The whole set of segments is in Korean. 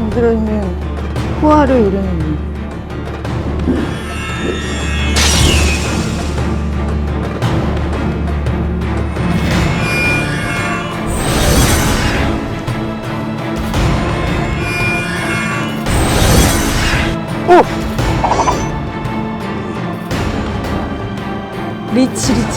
잠들어 있는 후아를 이루는 리치 리치 리치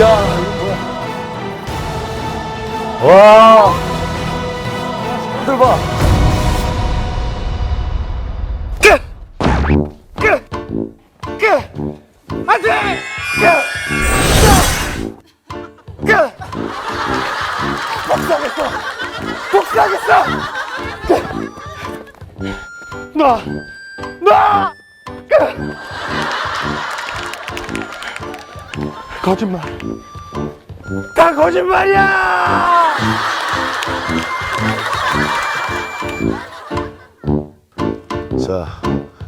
야, 이거 뭐야? 와, 들 봐. 깨, 깨, 깨, 안 돼, 깨. 끝! 복수하겠어! 복수하겠어! 놔! 놔! 끝! 거짓말. 다 거짓말이야! 자,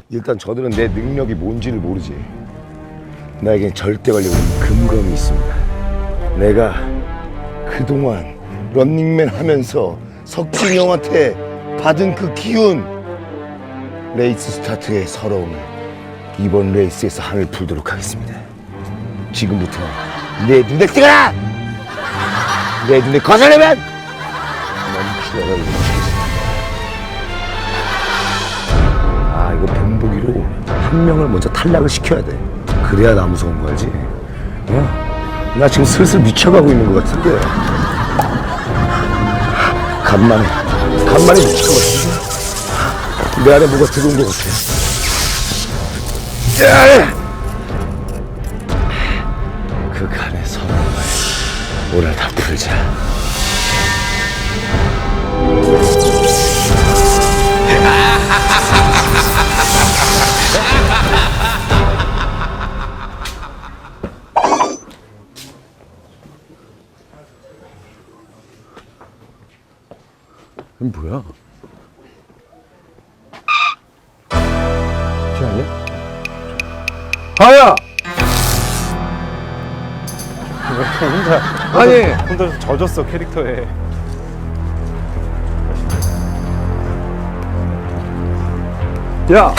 일단 저들은 내 능력이 뭔지를 모르지. 나에겐 절대 걸리고 있는 금검이 있습니다. 내가 그동안 런닝맨 하면서 석진이 형한테 받은 그 기운 레이스 스타트의 서러움을 이번 레이스에서 한을 풀도록 하겠습니다. 지금부터 내 눈에 띄어라! 내 눈에 거슬리면 멈추어라 멈추겠습니다. 아 이거 본보기로 한 명을 먼저 탈락을 시켜야 돼 그래야 나 무서운 거 알지? 어? 나 지금 슬슬 미쳐가고 있는 것 같은데 간만에 간만에 미쳐가지고 내 안에 뭐가 들어온 것 같아 야! 그 간의 서러움을 오늘 다 풀자 뭐야? 하야! 혼자 아니 혼자 젖었어 캐릭터에 야!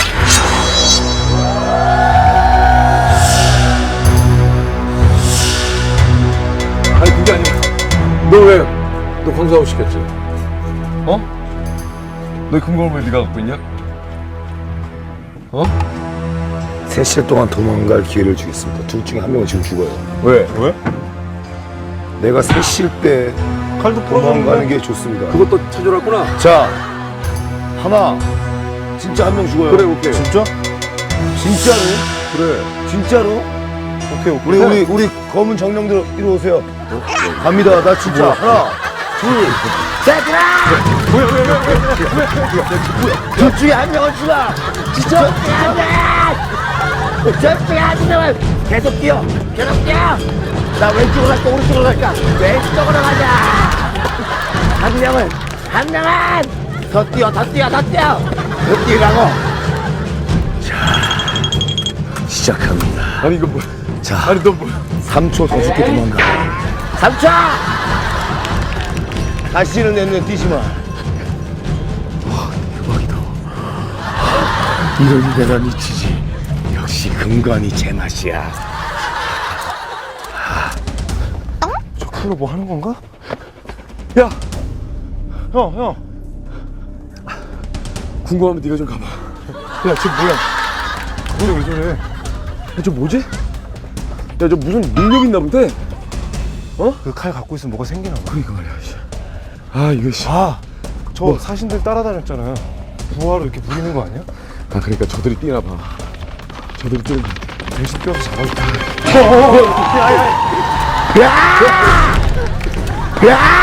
아니 그게 아니야 너왜너 광수하고 시켰지? 어? 너희 금고를 왜 네가 갖고 있냐? 어? 세 시간 동안 도망갈 기회를 주겠습니다 둘 중에 한 명은 지금 죽어요 왜? 왜? 내가 셋일 때 칼도 도망가는 게 좋습니다. 그것도 찾으라구나 자, 하나, 진짜 한 명 죽어요. 그래 오케이 진짜? 진짜로? 그래 진짜로? 오케이 오케이 우리 우리 우리 검은 정령들 이리 오세요. 갑니다. 나 진짜 하나, 둘, 셋이라. 뭐야 뭐야 뭐야 뭐야? 둘 중에 한 명은 죽어. 진짜? 한 명. 한 명은 계속 뛰어. 계속 뛰어. 나 왼쪽으로 갈까 오른쪽으로 갈까? 왼쪽으로 가자. 한 명은 한 명은 더 뛰어 더 뛰어 더 뛰어 더 뛰라고. 자 시작합니다. 아니 이거 뭐야 자, 아니 너 뭐야 3초 더 죽게 도망가. 3초! 다시는 내 눈에 띄지 마. 와, 대박이다. 이런 데가 미치지. 역시 금관이 제 맛이야. 저 칼로 뭐 하는 건가? 야! 형 형! 궁금하면 네가 좀 가봐 야쟤 뭐야 뭐야 왜 저래 야, 저 뭐지? 야, 저 무슨 능력 있나 본데? 그칼 갖고 있으면 뭐가 생기나 봐 그러니까 말이야, 씨. 아, 이거, 씨. 아! 저 사신들 따라다녔잖아요 부하로 이렇게 부리는 거 아니야? 아, 그러니까 저들이 뛰나 봐. 저들들 정신병 잡아줄까? 야! 야!